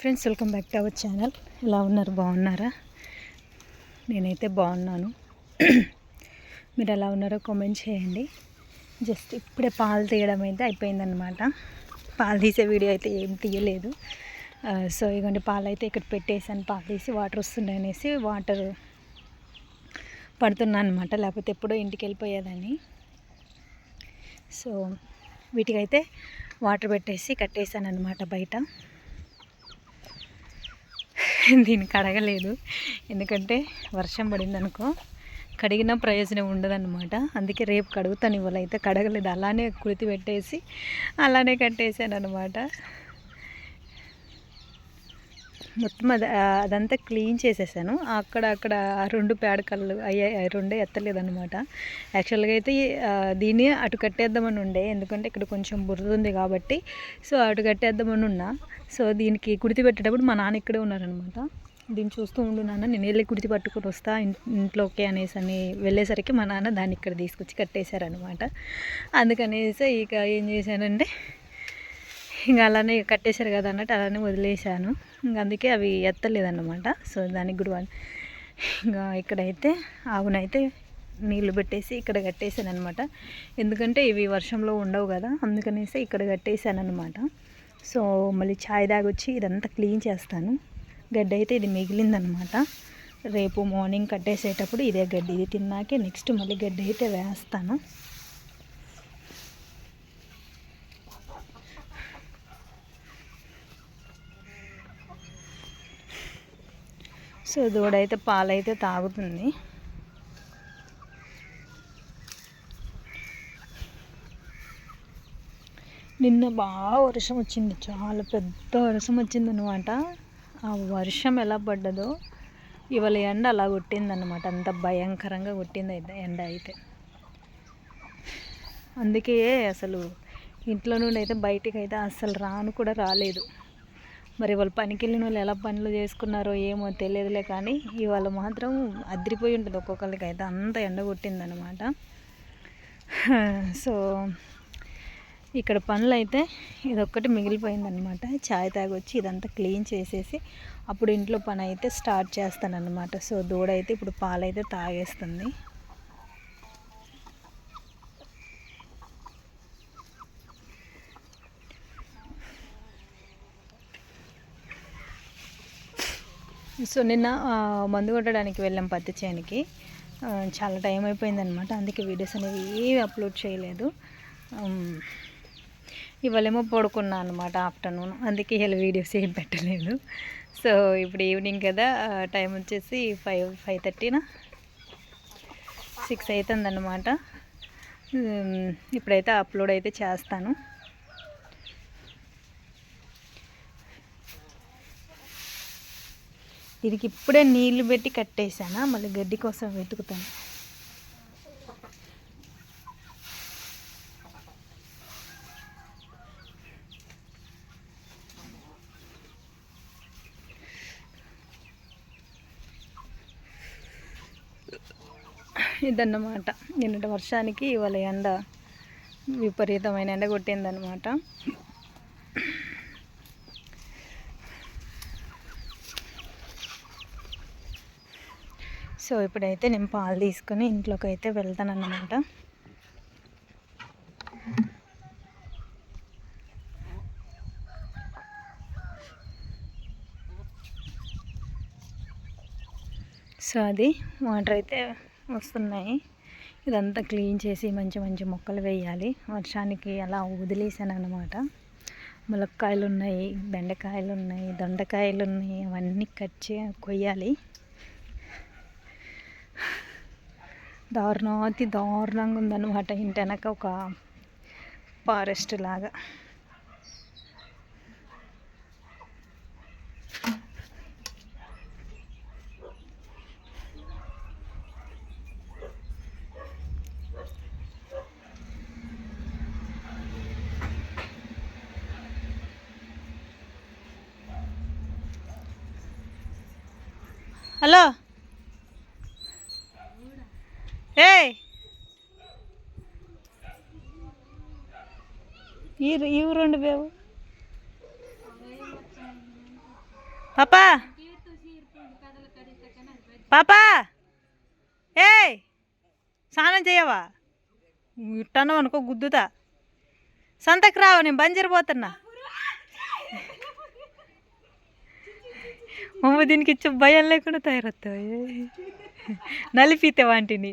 Friends welcome back to our channel. ఎలా ఉన్నారు? బాగున్నారా? నేనైతే బాగున్నాను. మీరు ఎలా ఉన్నారో కామెంట్ చేయండి. జస్ట్ ఇప్పుడే పాలు తీయడం అయితే అయిపోయిందనమాట పాలు తీసే వీడియో అయితే ఏం తీయలేదు. సో ఇదిగోండి పాలు అయితే ఇక్కడ పెట్టేసాను పాలు తీసి వాటర్ వస్తున్నాయి అనేసి వాటర్ పడుతున్నాను అనమాట లేకపోతే ఎప్పుడో ఇంటికి వెళ్ళిపోయేదని సో వీటికైతే వాటర్ పెట్టేసి కట్టేసాను అనమాట బయట. దీన్ని కడగలేదు ఎందుకంటే వర్షం పడింది అనుకో కడిగిన ప్రయోజనం ఉండదన్నమాట. అందుకే రేపు కడుగుతాను ఇవాళ అయితే కడగలేదు. అలానే కుడితి పెట్టేసి అలానే కట్టేసాను అనమాట మొత్తం అది అదంతా క్లీన్ చేసేసాను. అక్కడ అక్కడ ఆ రెండు పేడకళ్ళు అయ్యాయి ఆ రెండే ఎత్తలేదన్నమాట. యాక్చువల్గా అయితే దీన్ని అటు కట్టేద్దామని ఉండే. ఎందుకంటే ఇక్కడ కొంచెం బురద ఉంది కాబట్టి సో అటు కట్టేద్దామని ఉన్నా. సో దీనికి కుడితి పెట్టేటప్పుడు మా నాన్న ఇక్కడే ఉన్నారనమాట దీన్ని చూస్తూ ఉండు నాన్న నేను వెళ్ళి కుడితి పట్టుకొని వస్తా ఇంట్లోకి అనేసి అని వెళ్ళేసరికి మా నాన్న దాన్ని ఇక్కడ తీసుకొచ్చి కట్టేశారనమాట అందుకనేసి ఇక ఏం చేశానంటే ఇంకా అలానే కట్టేశారు కదా అన్నట్టు అలానే వదిలేశాను. ఇంకా అందుకే అవి ఎత్తలేదన్నమాట. సో దానికి కూడా ఇంకా ఇక్కడైతే ఆవునైతే నీళ్ళు పెట్టేసి ఇక్కడ కట్టేశాను అనమాట ఎందుకంటే ఇవి వర్షంలో ఉండవు కదా అందుకనేసి ఇక్కడ కట్టేశాను అనమాట సో మళ్ళీ ఛాయ్ దాగొచ్చి ఇదంతా క్లీన్ చేస్తాను. గడ్డి అయితే ఇది మిగిలిందనమాట రేపు మార్నింగ్ కట్టేసేటప్పుడు ఇదే గడ్డి. ఇది తిన్నాకే నెక్స్ట్ మళ్ళీ గడ్డి అయితే వేస్తాను. సో దూడైతే పాలైతే తాగుతుంది. నిన్న బాగా వర్షం వచ్చింది చాలా పెద్ద వర్షం వచ్చింది అనమాట ఆ వర్షం ఎలా పడ్డదో ఇవాళ ఎండ అలా కొట్టిందనమాట అంత భయంకరంగా కొట్టింది అయితే ఎండ అయితే. అందుకే అసలు ఇంట్లో నుండి అయితే బయటికి అయితే అసలు రాను కూడా రాలేదు. మరి వాళ్ళు పనికి వెళ్ళిన వాళ్ళు ఎలా పనులు చేసుకున్నారో ఏమో తెలియదులే కానీ ఇవాళ మాత్రం అదిరిపోయి ఉంటుంది ఒక్కొక్కరికి అయితే. అంత ఎండ కొట్టిందనమాట సో ఇక్కడ పనులు అయితే ఇదొక్కటి మిగిలిపోయిందనమాట చాయ్ తాగొచ్చి ఇదంతా క్లీన్ చేసేసి అప్పుడు ఇంట్లో పని అయితే స్టార్ట్ చేస్తానన్నమాట. సో దూడ అయితే ఇప్పుడు పాలైతే తాగేస్తుంది. సో నిన్న మందు కొట్టడానికి వెళ్ళాం పత్తి చేనికి. చాలా టైం అయిపోయిందనమాట అందుకే వీడియోస్ అనేవి ఏవి అప్లోడ్ చేయలేదు. ఇవాళేమో పడుకున్నా అనమాట ఆఫ్టర్నూన్. అందుకే ఇలా వీడియోస్ ఏం పెట్టలేదు. సో ఇప్పుడు ఈవినింగ్ కదా టైం వచ్చేసి ఫైవ్ ఫైవ్ థర్టీనా సిక్స్ అవుతుందన్నమాట ఇప్పుడైతే అప్లోడ్ అయితే చేస్తాను. దీనికి ఇప్పుడే నీళ్ళు పెట్టి కట్టేసానా? మళ్ళీ గడ్డి కోసం వెతుకుతాను. ఇదన్నమాట. నిన్నటి వర్షానికి ఇవాళ ఎండ విపరీతమైన ఎండ కొట్టిందనమాట సో ఇప్పుడైతే నేను పాలు తీసుకొని ఇంట్లోకి అయితే వెళ్తాను అన్నమాట సో అది వాటర్ అయితే వస్తున్నాయి. ఇదంతా క్లీన్ చేసి మంచి మంచి మొక్కలు వేయాలి. వర్షానికి అలా వదిలేసాను అనమాట ములక్కాయలు ఉన్నాయి బెండకాయలు ఉన్నాయి దొండకాయలు ఉన్నాయి అవన్నీ కట్ చే కొయ్యాలి. దారుణాతి దారుణంగా ఉందన్నమాట ఇంటి వెనక ఒక ఫారెస్ట్ లాగా. హలో ఏ ఈ రెండు బేవు పాపా! పాపా! ఏయ్! స్నానం చేయవా? ఇట్టను అనుకో గుద్దుతా. సంతకు రావు నేను బంజరిపోతున్నా అమ్మ దీనికి ఇచ్చే భయం లేకుండా తయారవుతావు. నలిపితే వాంటిని.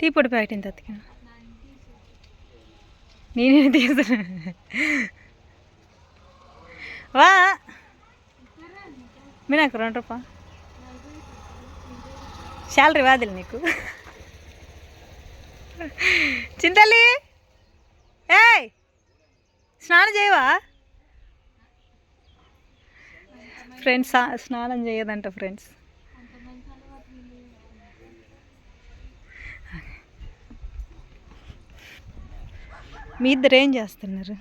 టీ పొడి ప్యాకెట్ ఇంత అతికిన నేనే తీసుకున్నా వా. మీ నాకు రెండు రూపా. శాలరీ వాదిలు నీకు. చింతల్లి. ఏయ్. స్నానం చేయవా? ఫ్రెండ్స్ స్నానం చేయదంట ఫ్రెండ్స్. మీ ఇద్దరు ఏం చేస్తున్నారు?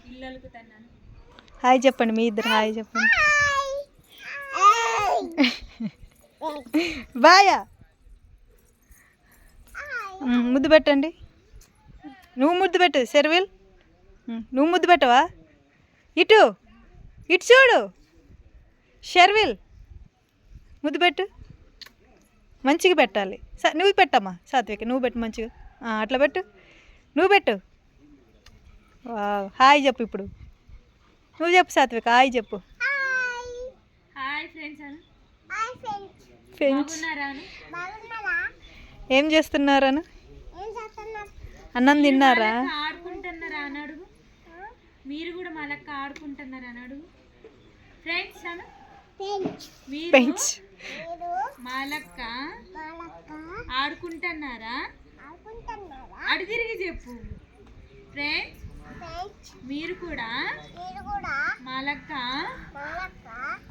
హాయ్ చెప్పండి మీ ఇద్దరు హాయ్ చెప్పండి. బాయా. ముద్దు పెట్టండి. నువ్వు ముద్దు పెట్టు సెర్విల్. నువ్వు ముద్దు పెట్టవా? ఇటు ఇటు చూడు. షెర్విల్ ముద్దు పెట్టు. మంచిగా పెట్టాలి. నువ్వు పెట్టమ్మా సాత్విక నువ్వు పెట్టు మంచిగా. అట్లా పెట్టు. నువ్వు పెట్టు. హాయ్ చెప్పు ఇప్పుడు. నువ్వు చెప్పు సాత్విక హాయ్ చెప్పు. హాయ్. ఫ్రెండ్స్ అను. ఫ్రెండ్స్. బాగున్నారా అను? ఏం చేస్తున్నారను అన్నం తిన్నారా? ఆడుకుంటున్నారా అని అడుగు? మీరు కూడా మలక్క ఆడుకుంటున్నారా అని అడుగు? ఫ్రెండ్స్ అను? మీరు పెంచ్ మలక్క ఆడుకుంటున్నారా? అడు తిరిగి చెప్పు. ఫ్రెండ్స్ మీరు కూడా? మలక్క?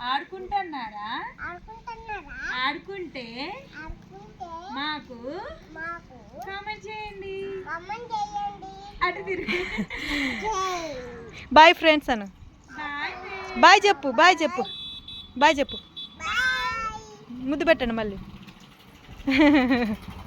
ఆడుకుంటున్నారా? ఆడుకుంటే? మాకు? కామెంట్ చేయండి. అటు తిరిగి. బాయ్ ఫ్రెండ్స్ అను. బాయ్ చెప్పు బాయ్ చెప్పు. బాయ్. చెప్పు. ముద్దు పెట్టండి మళ్ళీ.